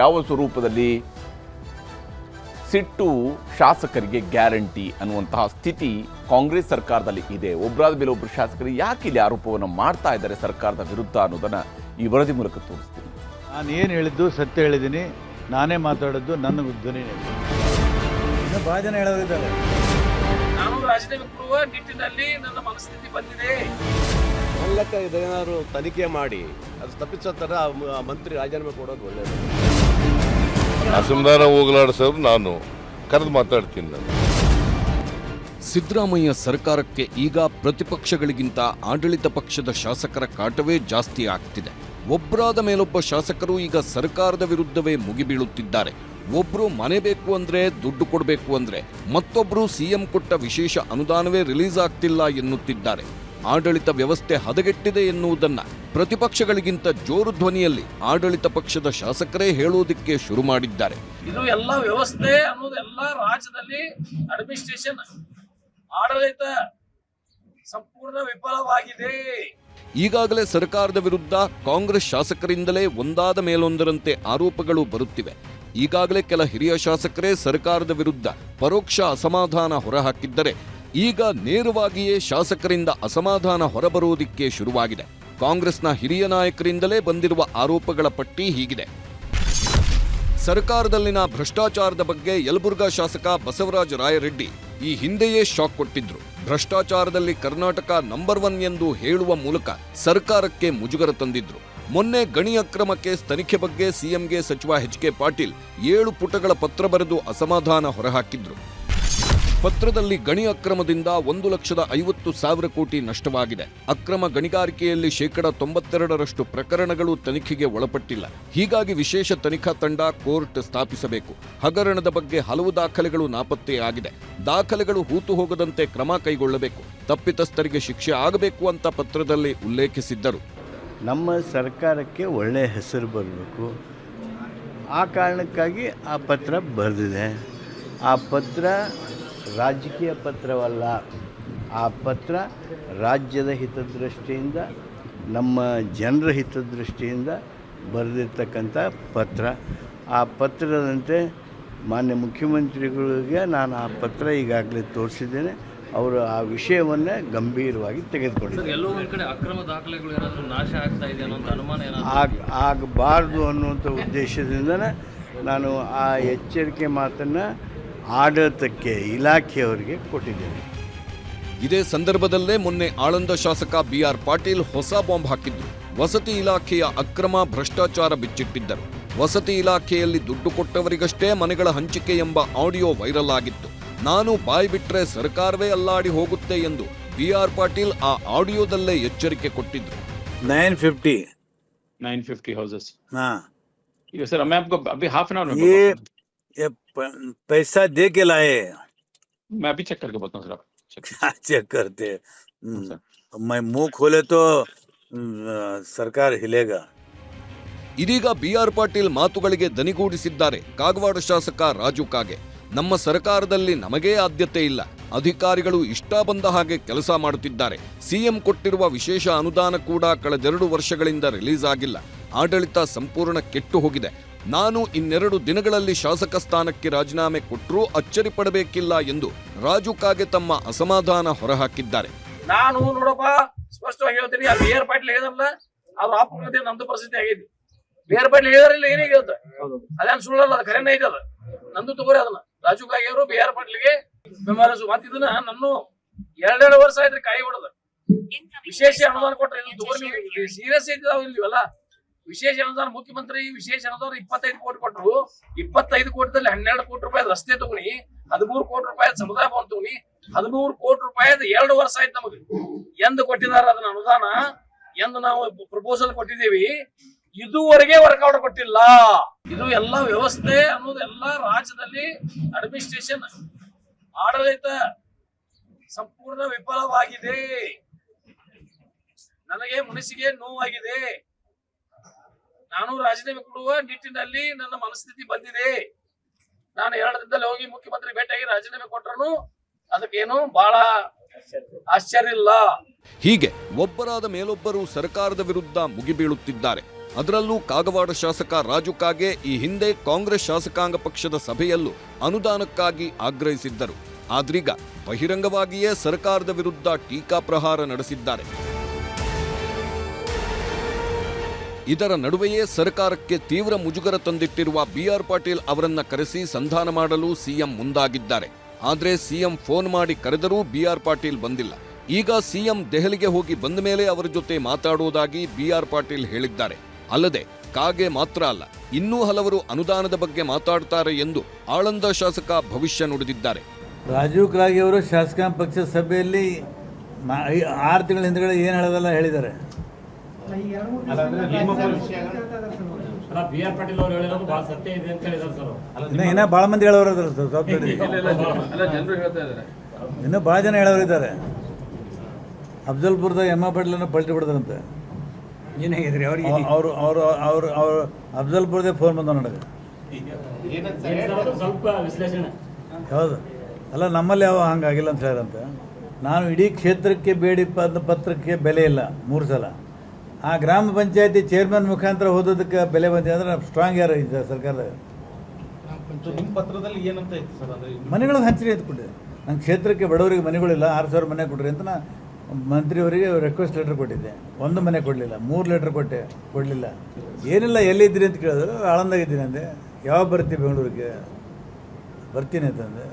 ಯಾವ ಸ್ವರೂಪದಲ್ಲಿ ಸಿಟ್ಟು ಶಾಸಕರಿಗೆ ಗ್ಯಾರಂಟಿ ಅನ್ನುವಂತಹ ಸ್ಥಿತಿ ಕಾಂಗ್ರೆಸ್ ಸರ್ಕಾರದಲ್ಲಿ ಇದೆ? ಒಬ್ಬರಾದ ಮೇಲೆ ಒಬ್ಬರು ಶಾಸಕರು ಯಾಕೆ ಇಲ್ಲಿ ಆರೋಪವನ್ನು ಮಾಡ್ತಾ ಇದ್ದಾರೆ ಸರ್ಕಾರದ ವಿರುದ್ಧ ಅನ್ನೋದನ್ನು ಈ ವರದಿ ಮೂಲಕ ತೋರಿಸ್ತೀನಿ. ನಾನು ಏನು ಹೇಳಿದ್ದು ಸತ್ಯ ಹೇಳಿದ್ದೀನಿ. ನಾನೇ ಮಾತಾಡೋದು ನನ್ನ ಧ್ವನಿ ಇನ್ನು ಭಾಳ ಜನ ಹೇಳೋರಿದ್ದಾರೆ. ನಾನು ರಾಜೀನಾಮೆ ಕೊಡುವ ನಿಟ್ಟಿನಲ್ಲಿ ನನ್ನ ಮನಸ್ಥಿತಿ ಬಂದಿದೆ. ಮೂಲಕ ಇದೇನಾದ್ರು ತನಿಖೆ ಮಾಡಿ ಅದು ತಪ್ಪಿಸೋ ಥರ ಆ ಮಂತ್ರಿ ರಾಜೀನಾಮೆ ಕೊಡೋದು ಒಳ್ಳೆಯದು ಅಸಮಾಧಾನ ಹೋಗಲಾಡಿಸೋರು ನಾನು ಕರೆದು ಮಾತಾಡ್ತೀನಿ ನಾನು. ಸಿದ್ದರಾಮಯ್ಯ ಸರ್ಕಾರಕ್ಕೆ ಈಗ ಪ್ರತಿಪಕ್ಷಗಳಿಗಿಂತ ಆಡಳಿತ ಪಕ್ಷದ ಶಾಸಕರ ಕಾಟವೇ ಜಾಸ್ತಿ ಆಗ್ತಿದೆ. ಒಬ್ಬರಾದ ಮೇಲೊಬ್ಬ ಶಾಸಕರು ಈಗ ಸರ್ಕಾರದ ವಿರುದ್ಧವೇ ಮುಗಿಬೀಳುತ್ತಿದ್ದಾರೆ. ಒಬ್ರು ಮನೆ ಬೇಕು ಅಂದ್ರೆ ದುಡ್ಡು ಕೊಡಬೇಕು ಅಂದ್ರೆ ಮತ್ತೊಬ್ಬರು ಸಿಎಂ ಕೊಟ್ಟ ವಿಶೇಷ ಅನುದಾನವೇ ರಿಲೀಸ್ ಆಗ್ತಿಲ್ಲ ಎನ್ನುತ್ತಿದ್ದಾರೆ. ಆಡಳಿತ ವ್ಯವಸ್ಥೆ ಹದಗೆಟ್ಟಿದೆ ಎನ್ನುವುದನ್ನು ಪ್ರತಿಪಕ್ಷಗಳಿಗಿಂತ ಜೋರು ಧ್ವನಿಯಲ್ಲಿ ಆಡಳಿತ ಪಕ್ಷದ ಶಾಸಕರೇ ಹೇಳುವುದಕ್ಕೆ ಶುರು ಮಾಡಿದ್ದಾರೆ. ಇದು ಎಲ್ಲ ವ್ಯವಸ್ಥೆ ಅನ್ನೋದು ಎಲ್ಲ ರಾಜ್ಯದಲ್ಲಿ ಅಡ್ಮಿನಿಸ್ಟ್ರೇಷನ್ ಆಡಳಿತ ಸಂಪೂರ್ಣ ವಿಫಲವಾಗಿದೆ. ಈಗಾಗಲೇ ಸರ್ಕಾರದ ವಿರುದ್ಧ ಕಾಂಗ್ರೆಸ್ ಶಾಸಕರಿಂದಲೇ ಒಂದಾದ ಮೇಲೊಂದರಂತೆ ಆರೋಪಗಳು ಬರುತ್ತಿವೆ. ಈಗಾಗಲೇ ಕೆಲ ಹಿರಿಯ ಶಾಸಕರೇ ಸರ್ಕಾರದ ವಿರುದ್ಧ ಪರೋಕ್ಷ ಅಸಮಾಧಾನ ಹೊರಹಾಕಿದ್ದರೆ ಈಗ ನೇರವಾಗಿಯೇ ಶಾಸಕರಿಂದ ಅಸಮಾಧಾನ ಹೊರಬರುವುದಕ್ಕೆ ಶುರುವಾಗಿದೆ. ಕಾಂಗ್ರೆಸ್ನ ಹಿರಿಯ ನಾಯಕರಿಂದಲೇ ಬಂದಿರುವ ಆರೋಪಗಳ ಪಟ್ಟಿ ಹೀಗಿದೆ. ಸರ್ಕಾರದಲ್ಲಿನ ಭ್ರಷ್ಟಾಚಾರದ ಬಗ್ಗೆ ಯಲಬುರ್ಗಾ ಶಾಸಕ ಬಸವರಾಜ ರಾಯರೆಡ್ಡಿ ಈ ಹಿಂದೆಯೇ ಶಾಕ್ ಕೊಟ್ಟಿದ್ರು. ಭ್ರಷ್ಟಾಚಾರದಲ್ಲಿ ಕರ್ನಾಟಕ ನಂಬರ್ ಒನ್ ಎಂದು ಹೇಳುವ ಮೂಲಕ ಸರ್ಕಾರಕ್ಕೆ ಮುಜುಗರ ತಂದಿದ್ರು. ಮೊನ್ನೆ ಗಣಿ ಅಕ್ರಮ ಕೇಸ್ ತನಿಖೆ ಬಗ್ಗೆ ಸಿಎಂಗೆ ಸಚಿವ ಎಚ್ ಕೆ ಪಾಟೀಲ್ ಏಳು ಪುಟಗಳ ಪತ್ರ ಬರೆದು ಅಸಮಾಧಾನ ಹೊರಹಾಕಿದ್ರು. ಪತ್ರದಲ್ಲಿ ಗಣಿ ಅಕ್ರಮದಿಂದ ಒಂದು ಲಕ್ಷದ ಐವತ್ತು ಸಾವಿರ ಕೋಟಿ ನಷ್ಟವಾಗಿದೆ. ಅಕ್ರಮ ಗಣಿಗಾರಿಕೆಯಲ್ಲಿ ಶೇಕಡ ತೊಂಬತ್ತೆರಡರಷ್ಟು ಪ್ರಕರಣಗಳು ತನಿಖೆಗೆ ಒಳಪಟ್ಟಿಲ್ಲ. ಹೀಗಾಗಿ ವಿಶೇಷ ತನಿಖಾ ತಂಡ ಕೋರ್ಟ್ ಸ್ಥಾಪಿಸಬೇಕು. ಹಗರಣದ ಬಗ್ಗೆ ಹಲವು ದಾಖಲೆಗಳು ನಾಪತ್ತೆಯಾಗಿದೆ ದಾಖಲೆಗಳು ಹೂತು ಹೋಗದಂತೆ ಕ್ರಮ ಕೈಗೊಳ್ಳಬೇಕು. ತಪ್ಪಿತಸ್ಥರಿಗೆ ಶಿಕ್ಷೆ ಆಗಬೇಕು ಅಂತ ಪತ್ರದಲ್ಲಿ ಉಲ್ಲೇಖಿಸಿದ್ದರು. ನಮ್ಮ ಸರ್ಕಾರಕ್ಕೆ ಒಳ್ಳೆಯ ಹೆಸರು ಬರಬೇಕು. ಆ ಕಾರಣಕ್ಕಾಗಿ ಆ ಪತ್ರ ಬರೆದಿದೆ. ಆ ಪತ್ರ ರಾಜಕೀಯ ಪತ್ರವಲ್ಲ ಆ ಪತ್ರ ರಾಜ್ಯದ ಹಿತದೃಷ್ಟಿಯಿಂದ ನಮ್ಮ ಜನರ ಹಿತದೃಷ್ಟಿಯಿಂದ ಬರೆದಿರ್ತಕ್ಕಂಥ ಪತ್ರ. ಆ ಪತ್ರದಂತೆ ಮಾನ್ಯ ಮುಖ್ಯಮಂತ್ರಿಗಳಿಗೆ ನಾನು ಆ ಪತ್ರ ಈಗಾಗಲೇ ತೋರಿಸಿದ್ದೇನೆ. ಅವರು ಆ ವಿಷಯವನ್ನೇ ಗಂಭೀರವಾಗಿ ತೆಗೆದುಕೊಂಡಿದ್ದಾರೆ. ಎಲ್ಲೋ ಒಂದ್ ಅಕ್ರಮ ದಾಖಲೆಗಳು ಏನಾದ್ರು ನಾಶ ಆಗ್ತಾ ಇದೆ ಅನ್ನೋ ಅನುಮಾನ ಏನಾದ್ರು ಆಗ ಆಗಬಾರ್ದು ಅನ್ನುವಂಥ ಉದ್ದೇಶದಿಂದನೇ ನಾನು ಆ ಎಚ್ಚರಿಕೆ ಮಾತನ್ನು ಆಡಳಿತಕ್ಕೆ ಇಲಾಖೆಯವರಿಗೆ ಕೊಟ್ಟಿದ್ದೇನೆ ಇದೇ ಸಂದರ್ಭದಲ್ಲೇ ಮೊನ್ನೆ ಆಳಂದ ಶಾಸಕ ಬಿಆರ್ ಪಾಟೀಲ್ ಹೊಸ ಬಾಂಬ್ ಹಾಕಿದ್ರು ವಸತಿ ಇಲಾಖೆಯ ಅಕ್ರಮ ಭ್ರಷ್ಟಾಚಾರ ಬಿಚ್ಚಿಟ್ಟಿದ್ದರು ವಸತಿ ಇಲಾಖೆಯಲ್ಲಿ ದುಡ್ಡು ಕೊಟ್ಟವರಿಗಷ್ಟೇ ಮನೆಗಳ ಹಂಚಿಕೆ ಎಂಬ ಆಡಿಯೋ ವೈರಲ್ ಆಗಿತ್ತು ನಾನು ಬಾಯಿ ಬಿಟ್ರೆ ಸರ್ಕಾರವೇ ಅಲ್ಲಾಡಿ ಹೋಗುತ್ತೆ ಎಂದು ಬಿಆರ್ ಪಾಟೀಲ್ ಆ ಆಡಿಯೋದಲ್ಲೇ ಎಚ್ಚರಿಕೆ ಕೊಟ್ಟಿದ್ರು ನೈನ್ ಫಿಫ್ಟಿ 950 houses. हाँ ठीक है सर मैं आपको अभी हाफ एन आवर में ये बताता हूँ। ये प- पैसा दे के लाए मैं अभी चेक करके बताऊँ सर आप check कीजिए। क्या चेक करते हम्म, सर। मैं मुंह खोले तो हम्म, सरकार हिलेगा ಇದೀಗ ಬಿಆರ್ ಪಾಟೀಲ್ ಮಾತುಗಳಿಗೆ ದನಿಗೂಡಿಸಿದ್ದಾರೆ ಕಾಗವಾಡ ಶಾಸಕ ರಾಜು ಕಾಗೆ ನಮ್ಮ ಸರ್ಕಾರದಲ್ಲಿ ನಮಗೇ ಆದ್ಯತೆ ಇಲ್ಲ ಅಧಿಕಾರಿಗಳು ಇಷ್ಟ ಬಂದ ಹಾಗೆ ಕೆಲಸ ಮಾಡುತ್ತಿದ್ದಾರೆ ಸಿಎಂ ಕೊಟ್ಟಿರುವ ವಿಶೇಷ ಅನುದಾನ ಕೂಡ ಕಳೆದೆರಡು ವರ್ಷಗಳಿಂದ ರಿಲೀಸ್ ಆಗಿಲ್ಲ ಆಡಳಿತ ಸಂಪೂರ್ಣ ಕೆಟ್ಟು ಹೋಗಿದೆ ನಾನು ಇನ್ನೆರಡು ದಿನಗಳಲ್ಲಿ ಶಾಸಕ ಸ್ಥಾನಕ್ಕೆ ರಾಜೀನಾಮೆ ಕೊಟ್ಟರೂ ಅಚ್ಚರಿ ಪಡಬೇಕಿಲ್ಲ ಎಂದು ರಾಜು ಕಾಗೆ ತಮ್ಮ ಅಸಮಾಧಾನ ಹೊರಹಾಕಿದ್ದಾರೆ. ನಾನು ನೋಡಪ್ಪ, ಸ್ಪಷ್ಟವಾಗಿ ಹೇಳ್ತೀನಿ, ಆ ಬಿ ಆರ್ ಪಾಟೀಲ್ ಆಪ್ತ ನಮ್ದು ಪರಿಸ್ಥಿತಿ ಆಗೈತಿ ಬಿ ಆರ್ ಪಾಟೀಲ್ ಹೇಳಿದ್ರಲ್ಲ ಏನೇ ಹೇಳ್ತ ಅದೇನು ಸುಳ್ಳಲ್ಲ, ಅದು ಖರೇನ ಐತೆ ಅದು. ನಂದು ತಗೋರಿ ಅದನ್ನ. ರಾಜು ಕಾಗೆ ಅವರು ಬಿ ಆರ್ ಪಾಟೀಲ್ಗೆ ಬೆಂಬಲಿಸು ಮತ್ತ ಇದನ್ನ ನಾನು ಎರಡೆರಡು ವರ್ಷ ಆಯ್ತು ಕಾಯಿ ಹೊಡೆದ. ವಿಶೇಷ ಅನುದಾನ ಕೊಟ್ರೆ ಸೀರಿಯಸ್ ಐತಿ ಇಲ್ವಲ್ಲ? ವಿಶೇಷ ಅನುದಾನ ಮುಖ್ಯಮಂತ್ರಿ, ವಿಶೇಷ ಅನುದಾನ ಇಪ್ಪತ್ತೈದು ಕೋಟಿ ಕೊಟ್ಟರು ಇಪ್ಪತ್ತೈದು ಕೋಟಿದಲ್ಲಿ ಹನ್ನೆರಡು ಕೋಟಿ ರೂಪಾಯಿ ರಸ್ತೆ ತಗೊಳ್ಳಿ ಹದಿಮೂರು ಕೋಟಿ ರೂಪಾಯಿ ಸಮುದಾಯ ಭವನ ತಗೊಳ್ಳಿ ಹದಿಮೂರು ಕೋಟಿ ರೂಪಾಯಿ ಎರಡು ವರ್ಷ ಆಯ್ತು ನಮಗೆ. ಎಂದು ಕೊಟ್ಟಿದ್ದಾರೆ ಅದನ್ನ ಅನುದಾನ, ಎಂದು ನಾವು ಪ್ರಪೋಸಲ್ ಕೊಟ್ಟಿದ್ದೀವಿ, ಇದುವರೆಗೆ ವರ್ಕೌಟ್ ಕೊಟ್ಟಿಲ್ಲ. ಇದು ಎಲ್ಲ ವ್ಯವಸ್ಥೆ ಅನ್ನೋದು ಎಲ್ಲ ರಾಜ್ಯದಲ್ಲಿ ಅಡ್ಮಿನಿಸ್ಟ್ರೇಷನ್ ಆಡಳಿತ ಸಂಪೂರ್ಣ ವಿಫಲವಾಗಿದೆ. ನನಗೆ ಮನಸ್ಸಿಗೆ ನೋವಾಗಿದೆ. ನಾನು ರಾಜೀನಾಮೆ ಕೊಡುವ ನಿಟ್ಟಿನಲ್ಲಿ ನನ್ನ ಮನಸ್ಥಿತಿ ಬಂದಿದೆ. ನಾನು ಎರಡು ದಿನದಲ್ಲಿ ಹೋಗಿ ಮುಖ್ಯಮಂತ್ರಿ ಭೇಟಿಯಾಗಿ ರಾಜೀನಾಮೆ ಕೊಟ್ಟರು ಅದಕ್ಕೇನು ಬಹಳ ಆಶ್ಚರ್ಯ ಇಲ್ಲ. ಹೀಗೆ ಒಬ್ಬರಾದ ಮೇಲೊಬ್ಬರು ಸರ್ಕಾರದ ವಿರುದ್ಧ ಮುಗಿಬೀಳುತ್ತಿದ್ದಾರೆ. ಅದರಲ್ಲೂ ಕಾಗವಾಡ ಶಾಸಕ ರಾಜು ಕಾಗೆ ಈ ಹಿಂದೆ ಕಾಂಗ್ರೆಸ್ ಶಾಸಕಾಂಗ ಪಕ್ಷದ ಸಭೆಯಲ್ಲೂ ಅನುದಾನಕ್ಕಾಗಿ ಆಗ್ರಹಿಸಿದ್ದರು. ಆದ್ರೀಗ ಬಹಿರಂಗವಾಗಿಯೇ ಸರ್ಕಾರದ ವಿರುದ್ಧ ಟೀಕಾ ಪ್ರಹಾರ ನಡೆಸಿದ್ದಾರೆ. ಇದರ ನಡುವೆಯೇ ಸರ್ಕಾರಕ್ಕೆ ತೀವ್ರ ಮುಜುಗರ ತಂದಿಟ್ಟಿರುವ ಬಿಆರ್ ಪಾಟೀಲ್ ಅವರನ್ನ ಕರೆಸಿ ಸಂಧಾನ ಮಾಡಲು ಸಿಎಂ ಮುಂದಾಗಿದ್ದಾರೆ. ಆದರೆ ಸಿಎಂ ಫೋನ್ ಮಾಡಿ ಕರೆದರೂ ಬಿಆರ್ ಪಾಟೀಲ್ ಬಂದಿಲ್ಲ. ಈಗ ಸಿಎಂ ದೆಹಲಿಗೆ ಹೋಗಿ ಬಂದ ಮೇಲೆ ಅವರ ಜೊತೆ ಮಾತಾಡುವುದಾಗಿ ಬಿಆರ್ ಪಾಟೀಲ್ ಹೇಳಿದ್ದಾರೆ. ಅಲ್ಲದೆ ಕಾಗೆ ಮಾತ್ರ ಅಲ್ಲ, ಇನ್ನೂ ಹಲವರು ಅನುದಾನದ ಬಗ್ಗೆ ಮಾತಾಡ್ತಾರೆ ಎಂದು ಆಳಂದ ಶಾಸಕ ಭವಿಷ್ಯ ನುಡಿದಿದ್ದಾರೆ. ರಾಜೀವ್ ಕಾಗೆ ಅವರು ಶಾಸಕಾಂಗ ಪಕ್ಷದ ಸಭೆಯಲ್ಲಿ ಆರು ತಿಂಗಳ ಹಿಂದ್ಗಡೆ ಏನು ಹೇಳೋದಲ್ಲ ಹೇಳಿದ್ದಾರೆ. ಬಿ ಆರ್ ಪಾಟೀಲ್ ಅವರು ಹೇಳಿರೋದು ಬಹಳ ಸತ್ಯ ಇದೆ ಅಂತ ಹೇಳಿದಾರೆ ಸರ್ ಇನ್ನು ಇನ್ನೂ ಭಾಳ ಮಂದಿ ಹೇಳೋರು ಇದಾರೆ. ಇನ್ನೂ ಭಾಳ ಜನ ಹೇಳೋರು ಇದ್ದಾರೆ ಅಫ್ಜಲ್ಪುರದ ಎಮ್ಮ ಪಾಟೀಲನ್ನು ಪಲ್ಟಿ ಬಿಡ್ತಾರಂತೆ ಏನಾಗಿದ್ರಿ ಅವ್ರಿಗೆ ಅವರು? ಅವರು ಅವರು ಅವರು ಅಫ್ಜಲ್ಪುರದೇ ಫೋನ್ ಬಂದ ನನಗೆ. ಸ್ವಲ್ಪ ವಿಶ್ಲೇಷಣೆ. ಹೌದು. ಅಲ್ಲ ನಮ್ಮಲ್ಲಿ ಯಾವ ಹಂಗಾಗಿಲ್ಲ ಅಂತ ಹೇಳಿದ್ರಂತೆ. ನಾನು ಇಡೀ ಕ್ಷೇತ್ರಕ್ಕೆ ಬೇಡಿ ಪದ ಪತ್ರಕ್ಕೆ ಬೆಲೆ ಇಲ್ಲ ಮೂರು ಸಲ. ಆ ಗ್ರಾಮ ಪಂಚಾಯತಿ ಚೇರ್ಮನ್ ಮುಖಾಂತರ ಓದೋದಕ್ಕೆ ಬೆಲೆ ಬಂದಿದೆ ಅಂದ್ರೆ ಸ್ಟ್ರಾಂಗ್ ಯಾರು ಇದೆ ಸರ್ಕಾರದ ನಿಮ್ಮ ಪತ್ರದಲ್ಲಿ ಏನಂತ ಇತ್ತು ಸರ್ ಅಂದ್ರೆ ಎತ್ಕೊಂಡಿದೆ ನನ್ನ ಕ್ಷೇತ್ರಕ್ಕೆ ಬಡವರಿಗೆ ಮನೆಗಳಿಲ್ಲ ಆರು ಸಾವಿರ ಮನೆ ಕೊಡ್ರಿ ಅಂತ ನಾ ಮಂತ್ರಿಯವರಿಗೆ ರಿಕ್ವೆಸ್ಟ್ ಲೆಟರ್ ಕೊಟ್ಟಿದ್ದೆ. ಒಂದು ಮನೆ ಕೊಡಲಿಲ್ಲ ಮೂರು ಲೆಟರ್ ಕೊಟ್ಟೆ ಕೊಡಲಿಲ್ಲ. ಏನಿಲ್ಲ ಎಲ್ಲಿದ್ದೀರಿ ಅಂತ ಕೇಳಿದ್ರು ಆಳಂದಾಗಿದ್ದೀನಿ ಅಂದೆ. ಯಾವಾಗ ಬರ್ತೀವಿ ಬೆಂಗಳೂರಿಗೆ? ಬರ್ತೀನಿ ಅಂತಂದೆ.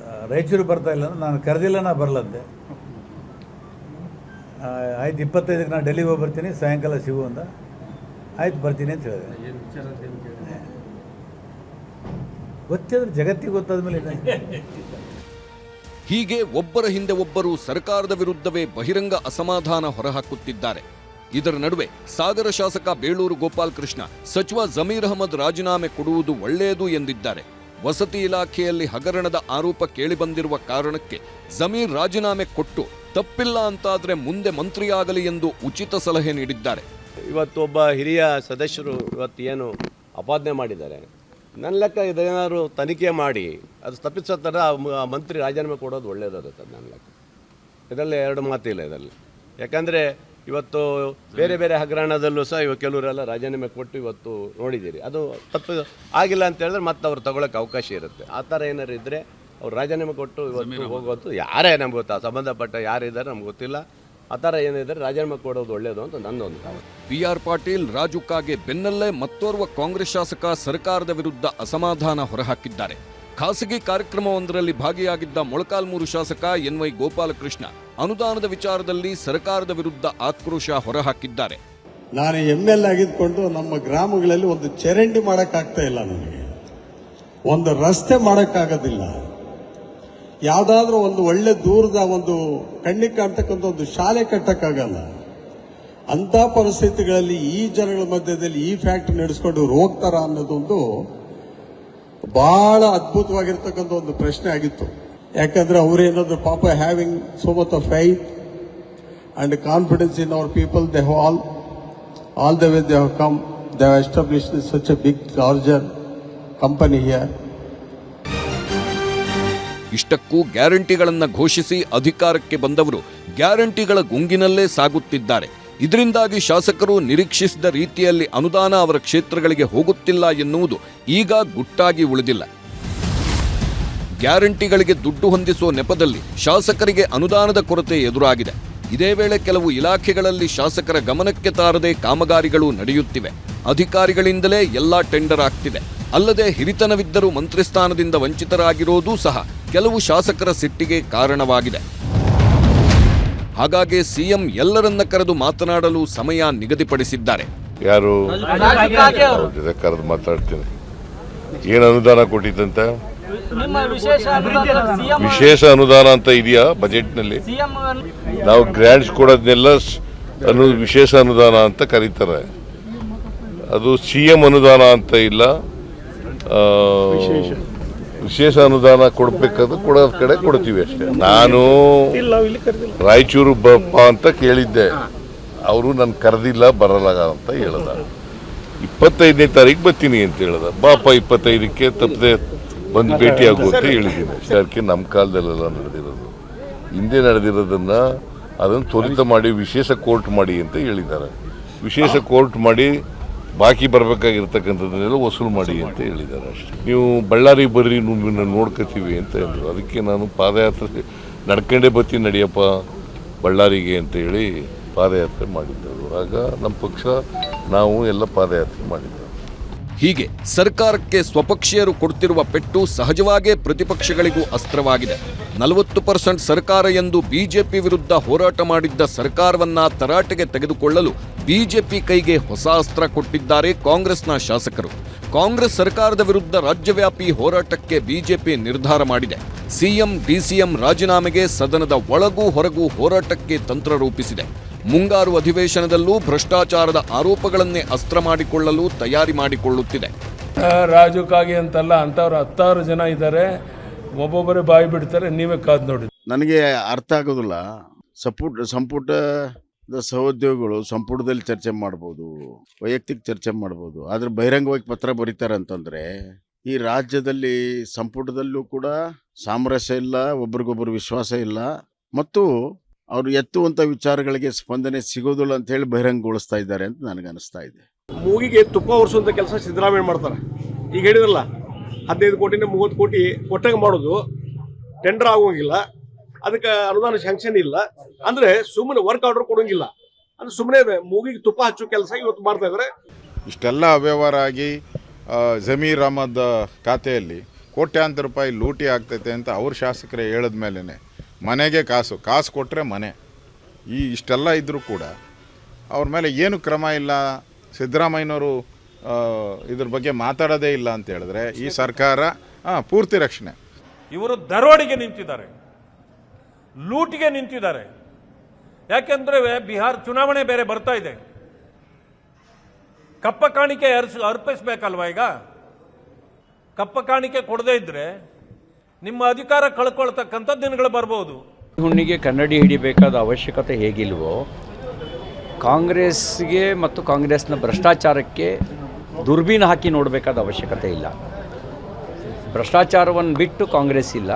ರೈಚೂರು ರಾಯಚೂರು ಬರ್ತಾ ಇಲ್ಲ ಅಂದ್ರೆ ನಾನು ಕರೆದಿಲ್ಲ ನಾ ಬರಲಂದೆ. ಆ, ಆಯ್ತು ಇಪ್ಪತ್ತೈದಕ್ಕೆ ನಾನು ಡೆಲ್ಲಿಗೆ ಹೋಗಿ ಬರ್ತೀನಿ ಸಾಯಂಕಾಲ ಸಿಗು ಅಂತ. ಆಯ್ತು ಬರ್ತೀನಿ ಅಂತ ಹೇಳಿದೆ. ಗೊತ್ತಿದ್ರೆ ಜಗತ್ತಿಗೆ ಗೊತ್ತಾದ ಮೇಲೆ ಹೀಗೆ ಒಬ್ಬರ ಹಿಂದೆ ಒಬ್ಬರು ಸರ್ಕಾರದ ವಿರುದ್ಧವೇ ಬಹಿರಂಗ ಅಸಮಾಧಾನ ಹೊರಹಾಕುತ್ತಿದ್ದಾರೆ. ಇದರ ನಡುವೆ ಸಾಗರ ಶಾಸಕ ಬೇಳೂರು ಗೋಪಾಲ್ ಕೃಷ್ಣ ಸಚಿವ ಜಮೀರ್ ಅಹಮದ್ ರಾಜೀನಾಮೆ ಕೊಡುವುದು ಒಳ್ಳೆಯದು ಎಂದಿದ್ದಾರೆ. ವಸತಿ ಇಲಾಖೆಯಲ್ಲಿ ಹಗರಣದ ಆರೋಪ ಕೇಳಿಬಂದಿರುವ ಕಾರಣಕ್ಕೆ ಜಮೀರ್ ರಾಜೀನಾಮೆ ಕೊಟ್ಟು ತಪ್ಪಿಲ್ಲ ಅಂತಾದರೆ ಮುಂದೆ ಮಂತ್ರಿಯಾಗಲಿ ಎಂದು ಉಚಿತ ಸಲಹೆ ನೀಡಿದ್ದಾರೆ. ಇವತ್ತು ಒಬ್ಬ ಹಿರಿಯ ಸದಸ್ಯರು ಇವತ್ತು ಏನು ಅಪಾದನೆ ಮಾಡಿದ್ದಾರೆ. ನನ್ನ ಲೆಕ್ಕ ಇದೇನಾದ್ರು ತನಿಖೆ ಮಾಡಿ, ಅದು ತಪ್ಪಿಸೋ ಥರ ಮಂತ್ರಿ ರಾಜೀನಾಮೆ ಕೊಡೋದು ಒಳ್ಳೆಯದಾಗುತ್ತೆ ನನ್ನ ಲೆಕ್ಕ. ಇದರಲ್ಲಿ ಎರಡು ಮಾತಿಲ್ಲ ಇದರಲ್ಲಿ. ಯಾಕಂದರೆ ಇವತ್ತು ಬೇರೆ ಬೇರೆ ಹಗರಣದಲ್ಲೂ ಸಹ ಇವಾಗ ಕೆಲವರೆಲ್ಲ ರಾಜೀನಾಮೆ ಕೊಟ್ಟು ಇವತ್ತು ನೋಡಿದ್ದೀರಿ. ಅದು ತಪ್ಪು ಆಗಿಲ್ಲ ಅಂತ ಹೇಳಿದ್ರೆ ಮತ್ತೆ ಅವ್ರು ತಗೊಳ್ಳೋಕೆ ಅವಕಾಶ ಇರುತ್ತೆ. ಆ ಥರ ಏನಾರು ಇದ್ದರೆ ಅವ್ರು ರಾಜೀನಾಮೆ ಕೊಟ್ಟು ಇವತ್ತು ಹೋಗೋದು ಯಾರೇ ನಮ್ಗೆ ಗೊತ್ತಾ ಸಂಬಂಧಪಟ್ಟ ಯಾರಿದ್ದಾರೆ ನಮ್ಗೆ ಗೊತ್ತಿಲ್ಲ. ಆ ಥರ ಏನಿದ್ದಾರೆ ರಾಜೀನಾಮೆ ಕೊಡೋದು ಒಳ್ಳೆಯದು ಅಂತ ನನ್ನೊಂದು ಬಿ ಆರ್ ಪಾಟೀಲ್ ರಾಜು ಕಾಗೆ ಬೆನ್ನಲ್ಲೇ ಮತ್ತೋರ್ವ ಕಾಂಗ್ರೆಸ್ ಶಾಸಕ ಸರ್ಕಾರದ ವಿರುದ್ಧ ಅಸಮಾಧಾನ ಹೊರಹಾಕಿದ್ದಾರೆ. ಖಾಸಗಿ ಕಾರ್ಯಕ್ರಮವೊಂದರಲ್ಲಿ ಭಾಗಿಯಾಗಿದ್ದ ಮೊಳಕಾಲ್ಮೂರು ಶಾಸಕ ಎನ್ ವೈ ಗೋಪಾಲಕೃಷ್ಣ ಅನುದಾನದ ವಿಚಾರದಲ್ಲಿ ಸರ್ಕಾರದ ವಿರುದ್ಧ ಆಕ್ರೋಶ ಹೊರಹಾಕಿದ್ದಾರೆ. ನಾನು ಎಂ ಎಲ್ ಆಗಿದ್ಕೊಂಡು ನಮ್ಮ ಗ್ರಾಮಗಳಲ್ಲಿ ಒಂದು ಚರಂಡಿ ಮಾಡೋಕ್ಕಾಗ್ತಾ ಇಲ್ಲ ನನಗೆ. ಒಂದು ರಸ್ತೆ ಮಾಡೋಕ್ಕಾಗೋದಿಲ್ಲ. ಯಾವುದಾದ್ರೂ ಒಂದು ಒಳ್ಳೆ ದೂರದ ಒಂದು ಕಣ್ಣಿಗೆ ಕಾಣ್ತಕ್ಕಂಥ ಒಂದು ಶಾಲೆ ಕಟ್ಟಕ್ಕಾಗಲ್ಲ. ಅಂತ ಪರಿಸ್ಥಿತಿಗಳಲ್ಲಿ ಈ ಜನಗಳ ಮಧ್ಯದಲ್ಲಿ ಈ ಫ್ಯಾಕ್ಟ್ರಿ ನಡೆಸ್ಕೊಂಡು ಹೋಗ್ತಾರ ಅನ್ನೋದೊಂದು ಬಹಳ ಅದ್ಭುತವಾಗಿರ್ತಕ್ಕಂಥ ಒಂದು ಪ್ರಶ್ನೆ ಆಗಿತ್ತು. ಯಾಕಂದ್ರೆ ಅವರೇನಾದ್ರು ಪಾಪ having so much of faith and confidence in our people they have all all the way they have come they have establish such a big larger company here. ಇಷ್ಟಕ್ಕೂ ಗ್ಯಾರಂಟಿಗಳನ್ನು ಘೋಷಿಸಿ ಅಧಿಕಾರಕ್ಕೆ ಬಂದವರು ಗ್ಯಾರಂಟಿಗಳ ಗುಂಗಿನಲ್ಲೇ ಸಾಗುತ್ತಿದ್ದಾರೆ. ಇದರಿಂದಾಗಿ ಶಾಸಕರು ನಿರೀಕ್ಷಿಸಿದ ರೀತಿಯಲ್ಲಿ ಅನುದಾನ ಅವರ ಕ್ಷೇತ್ರಗಳಿಗೆ ಹೋಗುತ್ತಿಲ್ಲ ಎನ್ನುವುದು ಈಗ ಗುಟ್ಟಾಗಿ ಉಳಿದಿಲ್ಲ. ಗ್ಯಾರಂಟಿಗಳಿಗೆ ದುಡ್ಡು ಹೊಂದಿಸುವ ನೆಪದಲ್ಲಿ ಶಾಸಕರಿಗೆ ಅನುದಾನದ ಕೊರತೆ ಎದುರಾಗಿದೆ. ಇದೇ ವೇಳೆ ಕೆಲವು ಇಲಾಖೆಗಳಲ್ಲಿ ಶಾಸಕರ ಗಮನಕ್ಕೆ ತಾರದೆ ಕಾಮಗಾರಿಗಳು ನಡೆಯುತ್ತಿವೆ. ಅಧಿಕಾರಿಗಳಿಂದಲೇ ಎಲ್ಲಾ ಟೆಂಡರ್ ಆಗ್ತಿದೆ. ಅಲ್ಲದೆ ಹಿರಿತನವಿದ್ದರೂ ಮಂತ್ರಿ ಸ್ಥಾನದಿಂದ ವಂಚಿತರಾಗಿರೋದೂ ಸಹ ಕೆಲವು ಶಾಸಕರ ಸಿಟ್ಟಿಗೆ ಕಾರಣವಾಗಿದೆ. ಹಾಗಾಗಿ ಸಿಎಂ ಎಲ್ಲರನ್ನ ಕರೆದು ಮಾತನಾಡಲು ಸಮಯ ನಿಗದಿಪಡಿಸಿದ್ದಾರೆ. ಯಾರು? ಕರೆದು ಮಾತಾಡ್ತೀನಿ. ಏನು ಅನುದಾನ ಕೊಟ್ಟಿದ್ದಂತ? ವಿಶೇಷ ಅನುದಾನ ಅಂತ ಇದೆಯಾ ಬಜೆಟ್ನಲ್ಲಿ? ನಾವು ಗ್ರ್ಯಾಂಡ್ಸ್ ಕೊಡೋದನ್ನೆಲ್ಲ ಸ್- ಅನು ವಿಶೇಷ ಅನುದಾನ ಅಂತ ಕರೀತಾರೆ. ಅದು ಸಿ ಎಂ ಅನುದಾನ ಅಂತ ಇಲ್ಲ. ವಿಶೇಷ. ಅನುದಾನ ಕೊಡಬೇಕಾದ್ರೆ ಕೊಡೋ ಕಡೆ ಕೊಡ್ತೀವಿ ಅಷ್ಟೇ. ನಾನು ರಾಯಚೂರು ಬಪ್ಪ ಅಂತ ಕೇಳಿದ್ದೆ. ಅವರು ನನ್ನ ಕರೆದಿಲ್ಲ ಬರಲ್ಲ ಅಂತ ಹೇಳ್ದ. ಇಪ್ಪತ್ತೈದನೇ ತಾರೀಕು ಬರ್ತೀನಿ ಅಂತ ಹೇಳ್ದ. ಬಾಪ ಇಪ್ಪತ್ತೈದಕ್ಕೆ ತಪ್ಪದೆ ಬಂದು ಭೇಟಿ ಆಗು ಅಂತ ಹೇಳಿದ್ದೀನಿ. ಅದಕ್ಕೆ ನಮ್ಮ ಕಾಲದಲ್ಲೆಲ್ಲ ನಡೆದಿರೋದು. ಹಿಂದೆ ನಡೆದಿರೋದನ್ನ ಅದನ್ನು ತ್ವರಿತ ಮಾಡಿ ವಿಶೇಷ ಕೋರ್ಟ್ ಮಾಡಿ ಅಂತ ಹೇಳಿದ್ದಾರೆ. ವಿಶೇಷ ಕೋರ್ಟ್ ಮಾಡಿ ಬಾಕಿ ಬರಬೇಕಾಗಿರ್ತಕ್ಕಂಥದ್ದನ್ನೆಲ್ಲ ವಸೂಲು ಮಾಡಿ ಅಂತ ಹೇಳಿದ್ದಾರೆ ಅಷ್ಟೇ. ನೀವು ಬಳ್ಳಾರಿ ಬರ್ರಿ ನಿಮ್ಮನ್ನು ನೋಡ್ಕೋತೀವಿ ಅಂತ ಹೇಳಿದ್ರು. ಅದಕ್ಕೆ ನಾನು ಪಾದಯಾತ್ರೆ ನಡ್ಕೊಂಡೇ ಬರ್ತೀನಿ ನಡೆಯಪ್ಪ ಬಳ್ಳಾರಿಗೆ ಅಂತ ಹೇಳಿ ಪಾದಯಾತ್ರೆ ಮಾಡಿದ್ದರು ಆಗ ನಮ್ಮ ಪಕ್ಷ, ನಾವು ಎಲ್ಲ ಪಾದಯಾತ್ರೆ ಮಾಡಿದ್ದೆವು. ಹೀಗೆ ಸರ್ಕಾರಕ್ಕೆ ಸ್ವಪಕ್ಷೀಯರು ಕೊಡ್ತಿರುವ ಪೆಟ್ಟು ಸಹಜವಾಗೇ ಪ್ರತಿಪಕ್ಷಗಳಿಗೂ ಅಸ್ತ್ರವಾಗಿದೆ. ನಲವತ್ತು ಪರ್ಸೆಂಟ್ ಸರ್ಕಾರ ಎಂದು ಬಿಜೆಪಿ ವಿರುದ್ಧ ಹೋರಾಟ ಮಾಡಿದ್ದ ಸರ್ಕಾರವನ್ನ ತರಾಟೆಗೆ ತೆಗೆದುಕೊಳ್ಳಲು ಬಿಜೆಪಿ ಕೈಗೆ ಹೊಸ ಅಸ್ತ್ರ ಕೊಟ್ಟಿದ್ದಾರೆ ಕಾಂಗ್ರೆಸ್ನ ಶಾಸಕರು. ಕಾಂಗ್ರೆಸ್ ಸರ್ಕಾರದ ವಿರುದ್ಧ ರಾಜ್ಯವ್ಯಾಪಿ ಹೋರಾಟಕ್ಕೆ ಬಿಜೆಪಿ ನಿರ್ಧಾರ ಮಾಡಿದೆ. ಸಿಎಂ ಡಿಸಿಎಂ ರಾಜೀನಾಮೆಗೆ ಸದನದ ಒಳಗೂ ಹೊರಗೂ ಹೋರಾಟಕ್ಕೆ ತಂತ್ರ ರೂಪಿಸಿದೆ. ಮುಂಗಾರು ಅಧಿವೇಶನದಲ್ಲೂ ಭ್ರಷ್ಟಾಚಾರದ ಆರೋಪಗಳನ್ನೇ ಅಸ್ತ್ರ ಮಾಡಿಕೊಳ್ಳಲು ತಯಾರಿ ಮಾಡಿಕೊಳ್ಳುತ್ತಿದೆ. ರಾಜುಕಾಗಿ ಅಂತಲ್ಲ ಅಂತವ್ರು ಹತ್ತಾರು ಜನ ಇದ್ದಾರೆ. ಒಬ್ಬೊಬ್ಬರೇ ಬಾಯಿ ಬಿಡ್ತಾರೆ ನೀವೇ ಕಾದ್ ನೋಡಿ ನನಗೆ ಅರ್ಥ ಆಗೋದಿಲ್ಲ. ಸಂಪುಟ ಸಂಪುಟದ ಸಹೋದ್ಯೋಗಿಗಳು ಸಂಪುಟದಲ್ಲಿ ಚರ್ಚೆ ಮಾಡ್ಬೋದು, ವೈಯಕ್ತಿಕ ಚರ್ಚೆ ಮಾಡ್ಬೋದು, ಆದ್ರೆ ಬಹಿರಂಗವಾಗಿ ಪತ್ರ ಬರೀತಾರೆ ಅಂತಂದ್ರೆ ಈ ರಾಜ್ಯದಲ್ಲಿ ಸಂಪುಟದಲ್ಲೂ ಕೂಡ ಸಾಮರಸ್ಯ ಇಲ್ಲ, ಒಬ್ರಿಗೊಬ್ರು ವಿಶ್ವಾಸ ಇಲ್ಲ, ಮತ್ತು ಅವರು ಎತ್ತುವಂಥ ವಿಚಾರಗಳಿಗೆ ಸ್ಪಂದನೆ ಸಿಗೋದಿಲ್ಲ ಅಂತ ಹೇಳಿ ಬಹಿರಂಗಗೊಳಿಸ್ತಾ ಇದ್ದಾರೆ ಅಂತ ನನಗೆ ಅನಿಸ್ತಾ ಇದೆ. ಮೂಗಿಗೆ ತುಪ್ಪ ಒರೆಸುವಂಥ ಕೆಲಸ ಸಿದ್ದರಾಮಯ್ಯ ಮಾಡ್ತಾರೆ. ಈಗ ಹೇಳಿದ್ರಲ್ಲ, ಹದಿನೈದು ಕೋಟಿನ ಮೂವತ್ತು ಕೋಟಿ ಕೊಟ್ಟಂಗೆ ಮಾಡೋದು ಟೆಂಡರ್ ಆಗೋಂಗಿಲ್ಲ. ಅದಕ್ಕೆ ಅನುದಾನ ಶಾಂಕ್ಷನ್ ಇಲ್ಲ. ಅಂದ್ರೆ ಸುಮ್ಮನೆ ವರ್ಕ್ ಆರ್ಡರ್ ಕೊಡೋಂಗಿಲ್ಲ. ಅಂದ್ರೆ ಸುಮ್ಮನೆ ಮೂಗಿಗೆ ತುಪ್ಪ ಹಚ್ಚೋ ಕೆಲಸ ಇವತ್ತು ಮಾಡ್ತಾ ಇದ್ದಾರೆ ಇಷ್ಟೆಲ್ಲ ಅವ್ಯವಹಾರ ಆಗಿ ಜಮೀರ್ ಅಹಮದ್ ಖಾತೆಯಲ್ಲಿ ಕೋಟ್ಯಾಂತರ ರೂಪಾಯಿ ಲೂಟಿ ಆಗ್ತೈತೆ ಅಂತ ಅವ್ರ ಶಾಸಕರೇ ಹೇಳಿದ ಮೇಲೇ ಮನೆಗೆ ಕಾಸು ಕಾಸು ಕೊಟ್ಟರೆ ಮನೆ. ಈ ಇಷ್ಟೆಲ್ಲ ಇದ್ದರೂ ಕೂಡ ಅವ್ರ ಮೇಲೆ ಏನು ಕ್ರಮ ಇಲ್ಲ. ಸಿದ್ದರಾಮಯ್ಯನವರು ಇದ್ರ ಬಗ್ಗೆ ಮಾತಾಡೋದೇ ಇಲ್ಲ ಅಂತ ಹೇಳಿದ್ರೆ ಈ ಸರ್ಕಾರ ಹಾಂ ಪೂರ್ತಿ ರಕ್ಷಣೆ. ಇವರು ದರೋಡಿಗೆ ನಿಂತಿದ್ದಾರೆ. ಲೂಟಿಗೆ ನಿಂತಿದ್ದಾರೆ. ಯಾಕೆಂದ್ರೆ ಬಿಹಾರ್ ಚುನಾವಣೆ ಬೇರೆ ಬರ್ತಾ ಇದೆ. ಕಪ್ಪ ಕಾಣಿಕೆ ಅರ್ಪಿಸ್ಬೇಕಲ್ವಾ ಈಗ? ಕಪ್ಪ ಕಾಣಿಕೆ ಕೊಡದೇ ಇದ್ರೆ ನಿಮ್ಮ ಅಧಿಕಾರ ಕಳ್ಕೊಳ್ತಕ್ಕಂಥ ದಿನಗಳು ಬರ್ಬೋದು. ಹುಣ್ಣಿಗೆ ಕನ್ನಡಿ ಹಿಡಿಬೇಕಾದ ಅವಶ್ಯಕತೆ ಹೇಗಿಲ್ವೋ, ಕಾಂಗ್ರೆಸ್ಗೆ ಮತ್ತು ಕಾಂಗ್ರೆಸ್ನ ಭ್ರಷ್ಟಾಚಾರಕ್ಕೆ ದುರ್ಬೀನ್ ಹಾಕಿ ನೋಡಬೇಕಾದ ಅವಶ್ಯಕತೆ ಇಲ್ಲ. ಭ್ರಷ್ಟಾಚಾರವನ್ನು ಬಿಟ್ಟು ಕಾಂಗ್ರೆಸ್ ಇಲ್ಲ.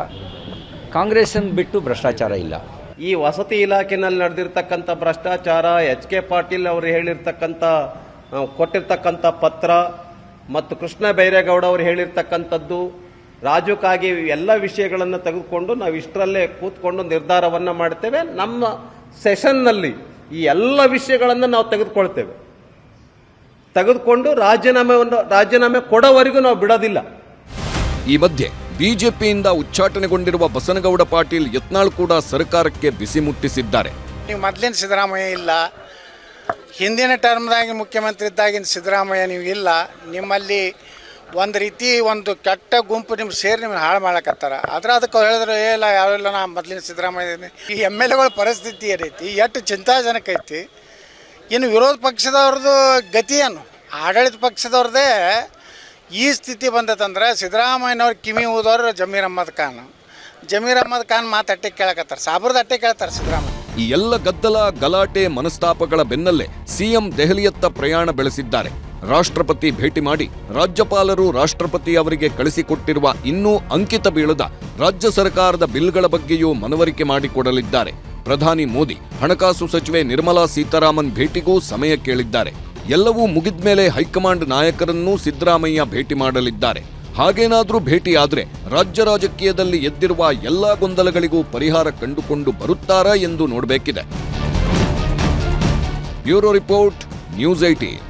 ಕಾಂಗ್ರೆಸ್ಸನ್ನು ಬಿಟ್ಟು ಭ್ರಷ್ಟಾಚಾರ ಇಲ್ಲ. ಈ ವಸತಿ ಇಲಾಖೆನಲ್ಲಿ ನಡೆದಿರ್ತಕ್ಕಂಥ ಭ್ರಷ್ಟಾಚಾರ ಎಚ್ ಕೆ ಪಾಟೀಲ್ ಅವರು ಹೇಳಿರ್ತಕ್ಕಂಥ ಕೊಟ್ಟಿರ್ತಕ್ಕಂಥ ಪತ್ರ ಮತ್ತು ಕೃಷ್ಣ ಬೈರೇಗೌಡ ಅವರು ಹೇಳಿರ್ತಕ್ಕಂಥದ್ದು ರಾಜುಕ್ಕಾಗಿ ಕಾಗೆ ಎಲ್ಲ ವಿಷಯಗಳನ್ನು ತೆಗೆದುಕೊಂಡು ನಾವು ಇಷ್ಟರಲ್ಲೇ ಕೂತ್ಕೊಂಡು ನಿರ್ಧಾರವನ್ನು ಮಾಡ್ತೇವೆ ನಮ್ಮ ಸೆಷನ್ನಲ್ಲಿ ಈ ಎಲ್ಲ ವಿಷಯಗಳನ್ನು ನಾವು ತೆಗೆದುಕೊಳ್ತೇವೆ. ತೆಗೆದುಕೊಂಡು ರಾಜೀನಾಮೆವನ್ನು ರಾಜೀನಾಮೆ ಕೊಡೋವರೆಗೂ ನಾವು ಬಿಡೋದಿಲ್ಲ. ಈ ಮಧ್ಯೆ ಬಿಜೆಪಿಯಿಂದ ಉಚ್ಚಾಟನೆಗೊಂಡಿರುವ ಬಸನಗೌಡ ಪಾಟೀಲ್ ಯತ್ನಾಳ್ ಕೂಡ ಸರ್ಕಾರಕ್ಕೆ ಬಿಸಿ ಮುಟ್ಟಿಸಿದ್ದಾರೆ. ನೀವು ಮೊದಲಿನ ಸಿದ್ದರಾಮಯ್ಯ ಇಲ್ಲ, ಹಿಂದಿನ ಟರ್ಮ್ದಾಗಿ ಮುಖ್ಯಮಂತ್ರಿ ಇದ್ದಾಗಿನ ಸಿದ್ದರಾಮಯ್ಯ ನೀವು ಇಲ್ಲ, ನಿಮ್ಮಲ್ಲಿ ಒಂದು ರೀತಿ ಒಂದು ಕೆಟ್ಟ ಗುಂಪು ನಿಮ್ಗೆ ಸೇರಿ ನಿಮ್ಗೆ ಹಾಳು ಮಾಡಕತ್ತಾರ. ಆದ್ರೆ ಅದಕ್ಕೆ ಹೇಳಿದ್ರು, ಏ ಇಲ್ಲ ಯಾವಿಲ್ಲ ನಾ ಮೊದಲಿನ ಸಿದ್ದರಾಮಯ್ಯ. ಈ ಎಂ ಎಲ್ ಎಗಳ ಪರಿಸ್ಥಿತಿ ಏನೈತಿ ಎಷ್ಟು ಚಿಂತಾಜನಕ ಐತಿ? ಇನ್ನು ವಿರೋಧ ಪಕ್ಷದವ್ರದ್ದು ಗತಿ ಆಡಳಿತ ಪಕ್ಷದವ್ರದ್ದೇ ಈ ಸ್ಥಿತಿ ಬಂದತಂದ್ರೆ ಸಿದ್ದರಾಮಯ್ಯನವ್ರು ಕಿವಿ ಊದವ್ರು ಜಮೀರ್ ಅಹ್ಮದ್ ಖಾನ್. ಜಮೀರ್ ಅಹ್ಮದ್ ಖಾನ್ ಮಾತು ಅಟ್ಟೆ ಕೇಳಕತ್ತಾರ, ಸಾಬ್ರದ ಅಟ್ಟೆ ಕೇಳ್ತಾರೆ ಸಿದ್ದರಾಮಯ್ಯ. ಈ ಎಲ್ಲ ಗದ್ದಲ, ಗಲಾಟೆ, ಮನಸ್ತಾಪಗಳ ಬೆನ್ನಲ್ಲೇ ಸಿಎಂ ದೆಹಲಿಯತ್ತ ಪ್ರಯಾಣ ಬೆಳೆಸಿದ್ದಾರೆ. ರಾಷ್ಟ್ರಪತಿ ಭೇಟಿ ಮಾಡಿ ರಾಜ್ಯಪಾಲರು ರಾಷ್ಟ್ರಪತಿ ಅವರಿಗೆ ಕಳಿಸಿಕೊಟ್ಟಿರುವ ಇನ್ನೂ ಅಂಕಿತ ಬೀಳದ ರಾಜ್ಯ ಸರ್ಕಾರದ ಬಿಲ್ಗಳ ಬಗ್ಗೆಯೂ ಮನವರಿಕೆ ಮಾಡಿಕೊಡಲಿದ್ದಾರೆ. ಪ್ರಧಾನಿ ಮೋದಿ, ಹಣಕಾಸು ಸಚಿವೆ ನಿರ್ಮಲಾ ಸೀತಾರಾಮನ್ ಭೇಟಿಗೂ ಸಮಯ ಕೇಳಿದ್ದಾರೆ. ಎಲ್ಲವೂ ಮುಗಿದ ಮೇಲೆ ಹೈಕಮಾಂಡ್ ನಾಯಕರನ್ನೂ ಸಿದ್ದರಾಮಯ್ಯ ಭೇಟಿ ಮಾಡಲಿದ್ದಾರೆ. ಹಾಗೇನಾದರೂ ಭೇಟಿಯಾದರೆ ರಾಜ್ಯ ರಾಜಕೀಯದಲ್ಲಿ ಎದ್ದಿರುವ ಎಲ್ಲಾ ಗೊಂದಲಗಳಿಗೂ ಪರಿಹಾರ ಕಂಡುಕೊಂಡು ಬರುತ್ತಾರಾ ಎಂದು ನೋಡಬೇಕಿದೆ. Bureau report, news eighteen